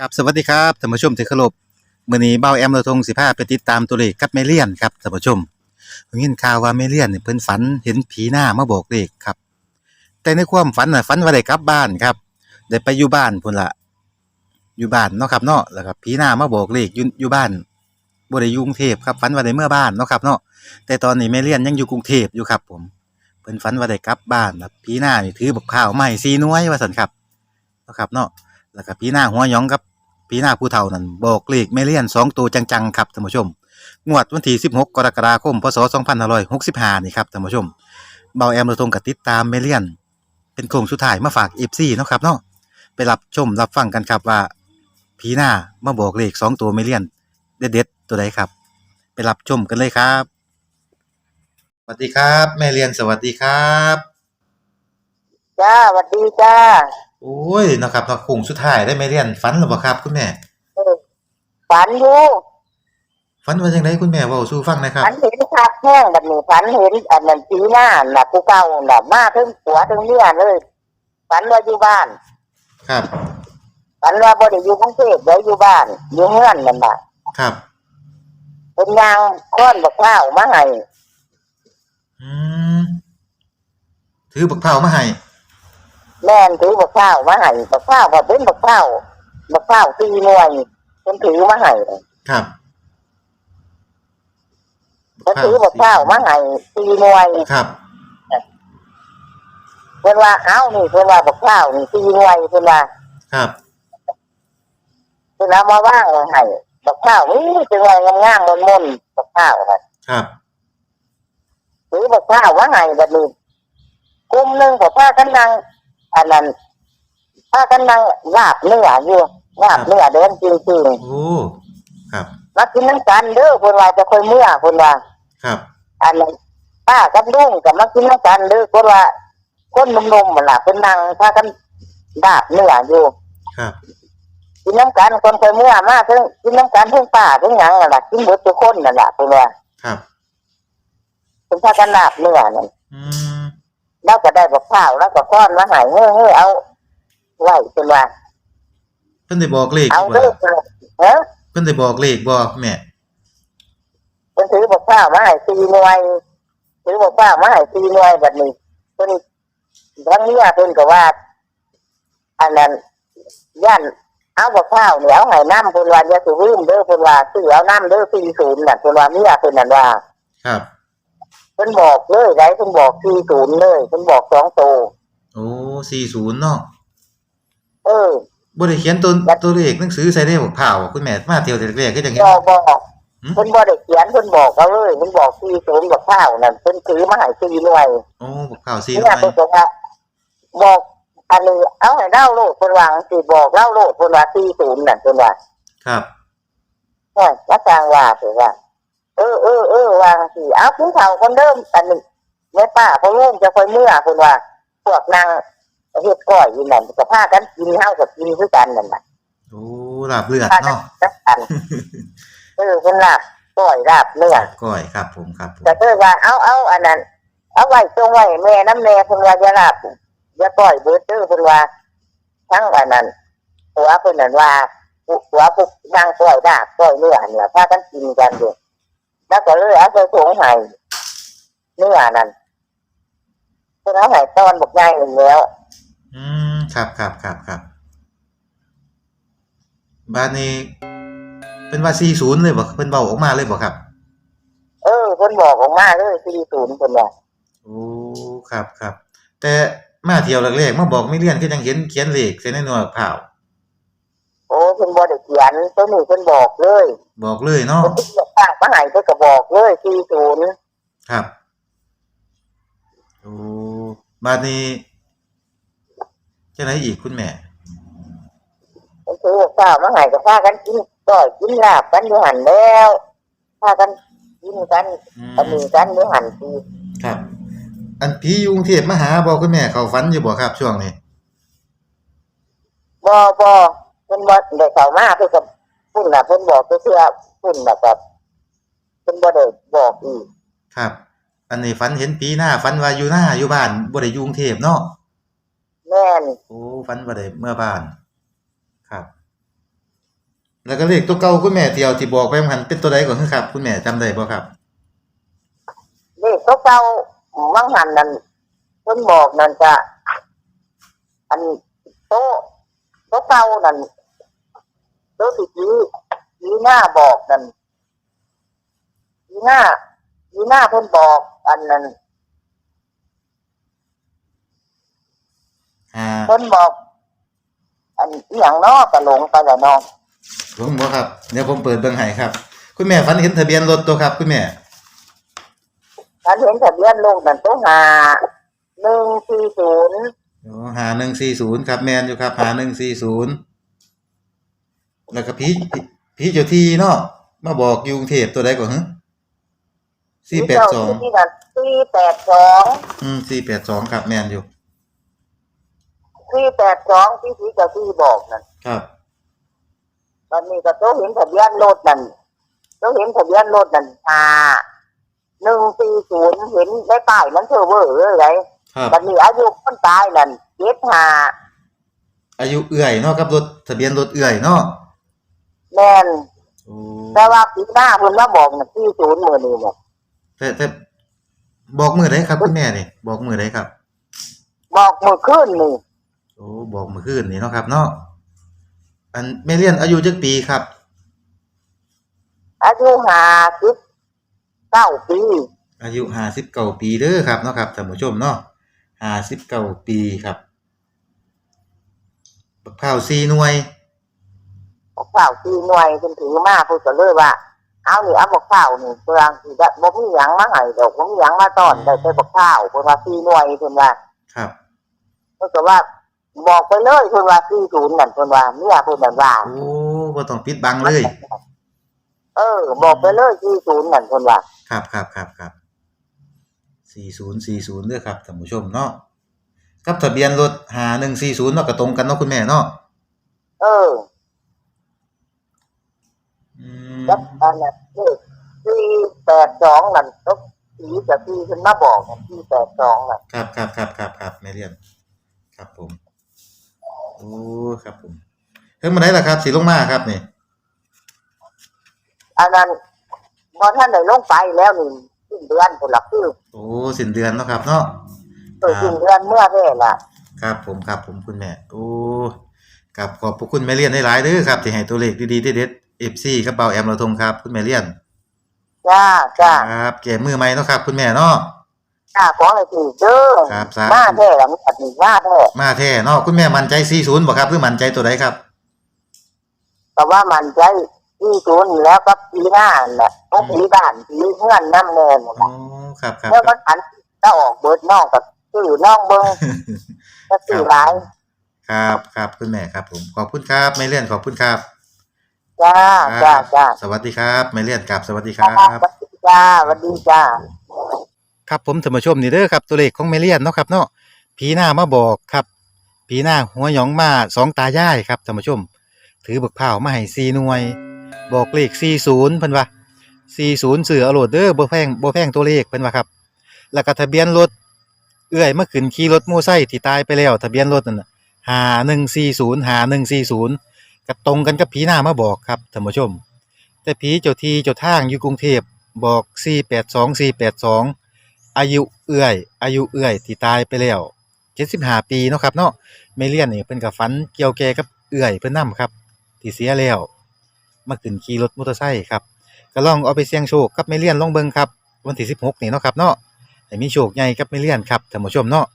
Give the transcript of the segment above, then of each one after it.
กับสวัสดีครับท่านผู้ชมที่เคารพมื้อนี้เบ้าแอมเราทงสิพาไปติดตามตัวเลขกับแมเลียนครับท่านผู้ชมผมยินข่าวว่าแมเลียนนี่เพิ่นฝันเห็นผีหน้ามาบอกเลขครับ แต่ในความฝันน่ะฝันว่าได้กลับบ้านครับได้ไปอยู่บ้านพุ่นละอยู่บ้านเนาะครับเนาะแล้วก็ผีหน้ามาบอกเลขอยู่อยู่บ้านบ่ได้อยู่กรุงเทพครับฝันว่าได้เมื่อบ้านเนาะครับเนาะแต่ตอนนี้แมเลียนยังอยู่กรุงเทพอยู่ครับ ผมเพิ่นฝันว่าได้กลับบ้านแบบผีหน้านี่ถือบักข้าวให้4หน่วยว่าซั่นครับเนาะครับเนาะ แล้วก็พีหน้าหัวหยองกับพีหน้าผู้เฒ่านั่นบอกเลขแม่เลียนสองตัวจังๆครับท่านผู้ชม งวดวันที่ 16 กรกฎาคม พศ 2565 นี่ครับท่านผู้ชม เบาแอมเราตรงกับติดตามแม่เลียน เป็นโครงสุดท้ายมาฝาก FC เนาะครับเนาะไปรับชมรับฟังกันครับว่าผีหน้ามาบอกเลขสองตัวแม่เลียน เด็ดๆตัวใดครับ ไปรับชมกันเลยครับสวัสดีครับ แม่เลียนสวัสดีครับ จ้าสวัสดีจ้า โอ้ยเนาะครับเนาะโคงสุดท้ายได้แม่เลียนฝันหรือเปล่าครับ คุณแม่เออฝันอยู่ฝันว่าจังไดคุณแม่เว้าสู่ฟังหนะครับ ฝันเห็นคักแห้งแบบนี้ฝันเห็นอันนั้นปีหน้าน่ะผู้เก่าน่ะมาถึงผัวถึงเมียเลยฝันว่าอยู่บ้านครับ ฝันว่าบ่ได้อยู่กรุงเทพแล้วอยู่บ้าน อยู่เฮือนนั่นน่ะครับ เป็นยางค้อนบักข้าวมาให้อืมถือบักเผาวมาให้ แม่นถือบักข้าวมาให้บักข้าวก็เป็นบักข้าวบักข้าวตีหน่วยเพิ่นถือมาให้ครับเพิ่นถือบักข้าวมาให้ตีหน่วยครับเพิ่นว่าเอ้านี่เพิ่นว่าบักข้าวนี่ตีหน่วยเพิ่นว่าครับคือน้ำมาว่างเลยให้บักข้าวนี่เป็นไงงามๆมนๆบักข้าวครับครับหรือบักข้าวว่าให้แบบนี้กลุ่มหนึ่งของผ้ากันนัง อันนั้นผ้ากันนังลาบเนื้ออยู่ลาบเนื้อเดินจริงโอ้ครับๆมากินน้ำกันเด้อคนว่าจะค่อยเมื่อคนว่า ครับอันนั้นป้ากับลุงกับมากินน้ำกันเด้อคนว่าคนหนุ่มๆมันล่ะเป็นนางผ้ากันลาบเนื้ออยู่ ครับกินน้ำกันคนค่อยเมื่อมาถึงกินน้ำกันถึงป้าถึงหยังนั่นล่ะกินหมดทุกคนนั่นแหละคนว่าครับ เป็นผ้ากันลาบเนื้อนั่นอืม แล้วก็ได้บอกข้าวแล้วก็ก้อนมาใหายเฮ้อเฮ้อเอาไว้เป็นว่าเพิ่นได้บอกเลขเอาบ่เด้อเออเพิ่นได้บอกเลขบ่แม่เป็นถือบอกข้าวมาใหายตีหน่วยถือบอกข้าวมาใหายตีหน่วยแบบนี้เพิ่นทั้งเนี้เพิ่นก็ว่า อันนั้นย่านเอาบอกข้าวเนี่ยเอาใหายน้ำเพิ่นว่าอย่าสิวิ่งเด้อเพิ่นว่าซื้อเอาน้ำเด้อสี่ศูนย์น่ะเพิ่นว่าเมียเพิ่นนั่นว่า ครับ เพิ่นบอกเลยได้เพิ่นบอกสี่ศูนย์เลยเพิ่นบอกสองโตวโอ้40เนาะเออ บ่ได้เขียนตัวตัวเลขหนังสือใส่ในบักเผาวคุณแม่มาเที่ยวแรกๆก็จังบเงี้อยกบอกหืม เพิ่นบ่ได้เขียนเพิ่นบอกเอาเลยเพิ่นบอกที่ศูนย์กับข้าวนั่นเพิ่นถือมาให้สี่หน่วยโอ้บักเผาว4หเนี่น่ยวยเพิ่นบอกว่าบอกอันนี้เอาให้เล่าโลดเพิ่นวาจังสิบอกเล่าโลดเพิ่นว่าสี่ศูนย์นั่นเพิ่นว่าครับโอ้ยว่าจางว่าเพิ่นว่า เออเออเออวาจังสิเอาผู้เฒ่าคนเดิมอันนี้แม่ป้าพ่อลุงจะค่อยเมื่อเพิ่นว่าพวกนางเฮ็ดก้อยอยู่นั่นก็พากันกินเฮาก็กินคือกันนั่นน่ะโอ้ลาบเลือดพากันเนาะจักกันเออเพิ่นลาบก้อยลาบเนื้อก้อยครับ ผมครับผมแต่เธอว่าเอาเอาอันนั้นเอาไว้ตรงไว้แม่น้ำแม่เพิ่นว่าจะลาบอย่าปล่อยเบิดเด้อเพิ่นว่าทั้งอันนั้นหัวเพิ่นนั่นว่าหัวพวกนางปล่อยดาบปล่อยเนื้อเนี่ยพากันกินกันอยู่ แล้วก็เลยเอาไปส่งให้เนื้อนั่นเพิ่นเอาให้ตอนบอกใหญ่หนึ่งแล้ว อืมครับครับครับครับบ้านนี้เป็นว่า40เลยบ่เพิ่นเว้าออกมาเลยบ่ครับ เออเพิ่นบอกออกมาเลยสี่ศูนย์เพิ่นว่าโอ้ครับครับ แต่มาเที่ยวแรกๆมาบอกไม่เรียนก็ยังเห็นเขียนเลขใส่ในหน่วยเผาวโอ้เพิ่นบ่ได้เขียนตัวนี้เพิ่นบอกเลย บอกเลยเนาะ เพิ่นบอกฝากมาให้เพิ่นก็บอกเลยสี่ศูนย์ครับโอ้บาดนี้จะไหนอีกคุณแม่ มันถือว่าข้าวมาใหายก็พากันกินก้อยกินลาบกันอยู่หันแล้วพากันกินกันอืมอันนี้กันอยู่หันทีครับ อันผีอยกรุงเทพมาหาบอกคุณแม่เขาฝันอยู่บ่ครับช่วงนี้ บ่บ่เพิ่นบ่ได้เข้ามาเพิ่นก็พุ่นน่ะเพิ่นบอกเพื่อพุ่นน่ะครับ เพิ่นบ่ได้บอกอีกครับ อันนี้ฝันเห็นผีหน้าฝันว่าอยู่หน้าอยู่บ้านบ่ได้อยู่กรุงเทพเนาะแม่นโอ้ฝันว่าได้เมื่อบ้าน ครับ แล้วก็เลขตัวเก่าคุณแม่ที่เอาที่บอกไปมันเป็นตัวใดก่อนครับ คุณแม่จำได้บ่ครับ เลขตัวเก่าวังหันนั่นเพิ่นบอกนั่นจะอันโต๊ะโต๊ะเก่านั่นโต๊ะสิจีจีหน้าบอกนั่น จีหน้าจีหน้าเพิ่นบอกอันนั้นอ่าเพิ่นบอก อันอหย่างเนอกกระหลงไปแล้วเนาะผมบ่ครับ เดี๋ยวผมเปิดเบิ่งให้ครับ คุณแม่ฝันเห็นทะเบียนรถตัวครับ คุณแม่ฉันเห็นทะเบียนลูกนั่นตัวหาหนึ่งสี่ศูนย์โอ้หาหนึ่งสี่ศูนย์ครับแมนอยู่ครับหาหนึ่งสี่ศูนย์แล้วก็พี่พี่เจ้าที่เนาะมาบอกอยู่กรุงเทพตัวใดก่อนฮะ สี่แปดสองที่นั่นสี่แปดสองอืมสี่แปดสองครับแมนอยู่สี่แปดสองที่ที่เจ้าที่บอกนั่นครับตอนนี้ก็ตัวเห็นทะเบียนรถนั่นตัวเห็นทะเบียนรถนั่นหาหนึ่งสี่ศูนย์เห็นได้ป้ายมันเทอเวอร์เลยไงครับตอนนี้อายุคนตายนั่นเจ็ดหาอายุเอื่อยเนาะครับรถทะเบียนรถเอื่อยเนาะแม่นโอ้แต่ว่าปีหน้าเพิ่นมาบอกนั่นสี่ศูนย์มือนี่เนี่ย แต่แต่บอกมือไดครับคุณแม่นี่บอกมือไดครับ บอกมือขึ้นนี่โอ้บอกมือคืนนี่เนาะครับ เนาะอันแม่เลียนอายุจักปีครับ อายุหาสิบเก้าปี อายุห้าสิบเก้าปีเด้อครับเนาะครับท่านผู้ชมเนาะห้าสิบเก้าปีครับบักพร้าวสี่หน่วยบอกเฝ้าตีหน่วยเพิ่นถือมาเพิ่นก็เลยว่า เอานี่เอาบอกเฝ้านี่เพื่อสิได้บ่มีหยังมาให้ดอกบ่มีหยังมาต้อนได้แต่บอกเฝ้าเพิ่นว่าตีหน่วยเพิ่นว่าครับเพิ่นก็ว่าบอกไปเลยเพิ่นว่า40นั่นเพิ่นว่าเมียเพิ่นนั่นว่า โอ้บ่ต้องปิดบังเลย เออ บอกไปเลย40นั่นเพิ่นว่า ครับครับครับครับสี่ศูนย์สี่ศูนย์เด้อครับท่านผู้ชมเนาะกับทะเบียนรถหาหนึ่งสี่ศูนย์เนาะก็ตรงกันเนาะคุณแม่เนาะเออ อืมแล้วอันนั้นเลข482นั่นก็สีกับสีเพิ่นมาบอกนั่น482นั่นครับครับครับครับครับแม่เรียนครับผมโอ้ครับผมเฮ้ยมาได้ล่ะครับ สีลงมาครับนี่อันนั้นพอท่านได้ลงไปแล้วนี่สิ้นเดือนพุ่นล่ะคือโอ้สิ้นเดือนเนาะครับ เนาะเออสิ้นเดือนเมื่อแท้ล่ะ ครับผมครับผมคุณแม่โอ้กับขอบพระคุณแม่เลียนได้หลายๆเด้อครับที่ให้ตัวเลขดีๆเด็ดๆ FC ครับเบาแอมเราทงครับ คุณแม่เลียนจ้าจ้าครับแก่มือใหม่เนาะครับ คุณแม่เนาะจ้าของอะไรสิเด้อครับสาธุมาแท้ละมันอันนี้มาแท้มาแท้เนาะคุณแม่มั่นใจ40บ่ครับหรือมั่นใจตัวใดครับแต่ว่ามันใจที่ศูนย์แล้วก็ปีหน้าแหละพวกปีบ้านปีเพื่อนน้ำแน่นอ๋อครับครับเมื่อครัมับนอันถ้าออกเบิดน้องกับซื้อน้องเบิ้งก็ซื้อหลายครับครับคุณแม่ครับผมขอบคุณครับแม่เลียนขอบคุณครับ จ้าจ้าจ้าสวัสดีครับแม่เลียนครับสวัสดีครับสวัสดีจ้าสวัสดีจ้าครับผมท่านผู้ชมนี่เด้อครับตัวเลขของเมเลียนเนาะครับเนาะผีหน้ามาบอกครับผีหน้าหัวหยองมาสองตายายครับท่านผู้ชม ถือบึกเผาวมาให้4หน่วย บอกเลข40เพิ่นว่า40สื่อเอาโหลดเด้อบ่แพงบ่แพงตัวเลขเพิ่นว่าครับ แล้วก็ทะเบียนรถเอื้อยเมื่อคืนขี่รถมอไซค์ที่ตายไปแล้ว ทะเบียนรถนั่นน่ะ5140 5140 ก็ตรงกันกับผีหน้ามาบอกครับท่านผู้ชม แต่ผีเจ้าทีเจ้าทางอยู่กรุงเทพบอก 482 482 อายุเอื้อย อายุเอื้อยที่ตายไปแล้ว 75 ปีเนาะครับเนาะเมเลียนนี่เพิ่นก็ฝันเกี่ยวแก่กับเอื้อยเพิ่นนํครับ ที่เสียแล้วมาขึ้นขี่รถมอเตอร์ไซค์ครับก็ลองเอาไปเสี่ยงโชคกับเมเลียนลองเบิ่งครับวันที่ 16 นี่เนาะครับเนาะให้มีโชคใหญ่กับเมเลียนครับท่านผู้ชมเนาะ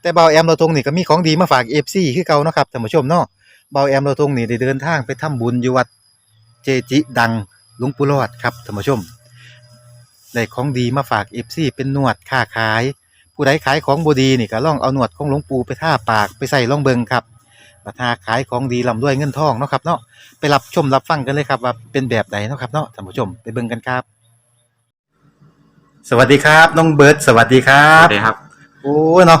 แต่เบาแอมเราตรงนี่ก็มีของดีมาฝาก FC คือเก่าเนาะครับท่านผู้ชมเนาะ เบาแอมเราตรงนี่ได้เดินทางไปทำบุญอยู่วัดเจจิดังหลวงปู่รอดครับท่านผู้ชมได้ของดีมาฝาก FC เป็นนวดค่าขาย ผู้ใดขายของบ่ดีนี่ก็ลองเอานวดของหลวงปู่ไปทาปากไปใส่ลองเบิงครับราคาขายของดีลำด้วยเงินทองเนาะครับเนาะไปรับชมรับฟังกันเลยครับว่าเป็นแบบใดเนาะครับเนาะท่านผู้ชมไปเบิ่งกันครับ สวัสดีครับน้องเบิร์ดสวัสดีครัครับบสวัสดีครับโอ้เนาะ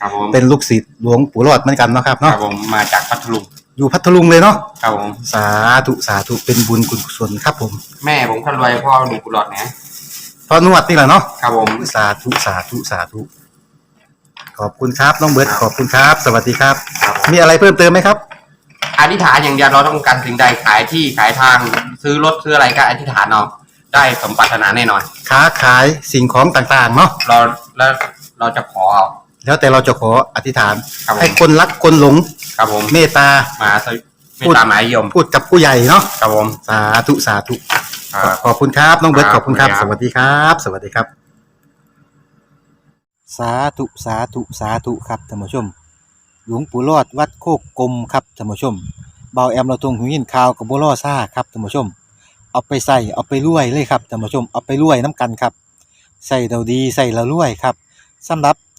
ครับผมเป็นลูกศิษย์หลวงปู่รอดเหมือนกันเนาะครับครัเนาะบผมมาจากพัทลุงอยู่พัทลุงเลยเนาะครับผมสาธุสาธุเป็นบุญกุศลครับผมแม่ผมคนรวยพ่อหนุ่มกุหลาบนะพอนวดนี่แหละเนาะครับผม สาธุสาธุสาธุขอบคุณครับน้องเบิร์ดขอบคุณครับ สวัสดีครับ ครับผม มีอะไรเพิ่มเติมไหมครับ อธิษฐานอย่างเดียวเราต้องการสิ่งใดขายที่ขายทางซื้อรถซื้ออะไรก็อธิษฐานเอาได้สมปรารถนาแน่นอน ค้าขายสิ่งของต่างๆเนาะเราแล้วเราจะขอเอา แล้วแต่เราจะขออธิษฐาน ครับผม ให้คนรักคนหลงครับผมเมตตามาสวิไม่ตามหมายยมพูดกับผู้ใหญ่เนาะครับผมสาธุสาธุครับ ขอบคุณครับน้องเบิร์ตคขรับอบคุณครับขอบสคุณครับวัสดีครับ สวัสดีครับ สาธุสาธุสาธุครับท่านผู้ชม หลวงปู่รอดวัดโคกกลมครับท่านผู้ชมเบาแอมเราตรงหูยินข่าวกับบัวล่อซ่าครับท่านผู้ชม เอาไปใส่เอาไปรวยเลยครับท่านผู้ชมเอาไปรวยน้ำกันครับใส่เราดีใส่เรารวยครับสำหรับ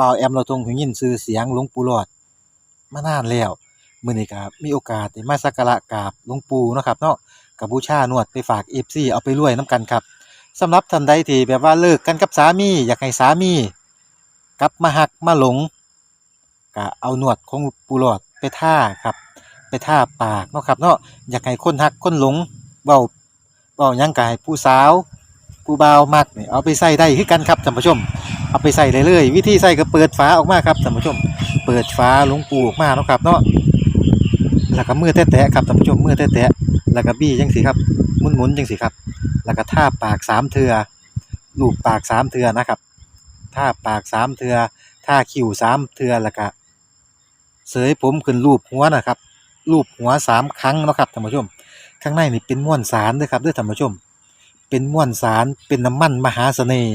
บ่าวแอมเราทรงหูยินชื่อเสียงหลวงปู่หลอดมานานแล้วมื้อนี้ก็มีโอกาสได้มาสักการะกราบหลวงปู่เนาะครับเนาะกับบูชานวดไปฝาก FC เอาไปรวยนํกันครับสำหรับท่านใดที่แบบว่าเลิกกันกับสามี อยากให้สามี กลับมาหักมาหลงก็เอาหนวดของปูหลอดไปท่าครับ ไปท่าปากเนาะครับเนาะอยากให้คนหักคนหลงเว้าเว้ายังกายผู้สาว ผู้บ่าวมักนี่เอาไปใส่ได้คือกันครับท่านผู้ชม เอาไปใส่ได้เลยวิธีใส่ก็เปิดฝาออกมาครับท่านผู้ชม เปิดฝาลวงปูออกมาเนาะครับเนาะแล้วก็มือแตะๆครับท่านผู้ชมมือแตะๆแล้วก็บี้จังสิครับหมุนๆจังสิครับ แล้วก็ท่าปากสามเทือลูบปากสามเทือนะครับท่าปากสามเทือท่าคิ้วสามเทือแล้วก็เสยผมขึ้นรูปหัวนะครับรูปหัวสามครั้งเนาะครับท่านผู้ชม ข้างในนี่เป็นม้วนสารด้อครับด้อท่านผู้ชม เป็นม้วนสารเป็นน้ำมันมหาเสน่ห์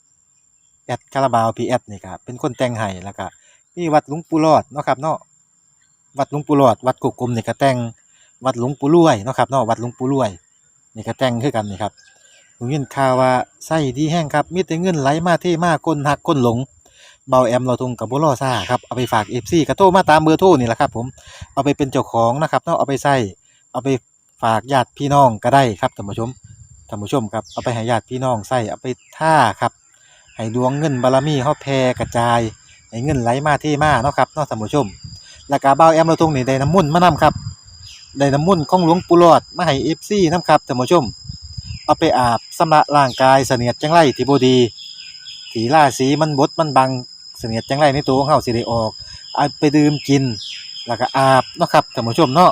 อดคาราบาวพีแอดนี่ครับเป็นคนแต่งให้แล้วก็มีวัดหลวงปู่รอดเนาะครับเนาะวัดหลวงปู่รอด วัดกุกกลมนี่ก็แต่งวัดหลวงปู่รวยเนาะครับเนาะวัดหลวงปู่รวยนี่ก็แต่งคือกันนี่ครับผมยินข่าวว่าไส้ดีแห้งครับมีแต่เงินไหลมาเทมาคนหักคนหลงเบาแอมเราทงกับบุรอซ่าครับเอาไปฝากเอฟซีกระโทรมาตามเบอร์โทรนี่แหละครับ ผมเอาไปเป็นเจ้าของนะครับเนาะเอาไปใส่เอาไปฝากญาติพี่น้องก็ได้ครับท่านผู้ชมท่านผู้ชมครับเอาไปให้ญาติพี่น้องใส่เอาไปท่าครับ ให้ดวงเงินบารมีเฮาแผ่กระจายให้เงินไหลมาเทมาเนาะครับเนาะท่านผู้ชมแล้วก็เบาแอมเราทงนี่ได้น้ำมุ่นมานํครับได้น้ำมุ่นของหลวงปู่หลอดมาให้เอฟซีนํครับท่านผู้ชม เอาไปอาบสำระร่างกายเสนียดจังไรที่บดีถีล่าสีมันบดมันบังเสนียดจังไรในตัวของเฮาสิได้ออกเอาไปดื่มกิน แล้วก็อาบเนาะครับท่านผู้ชมเนาะ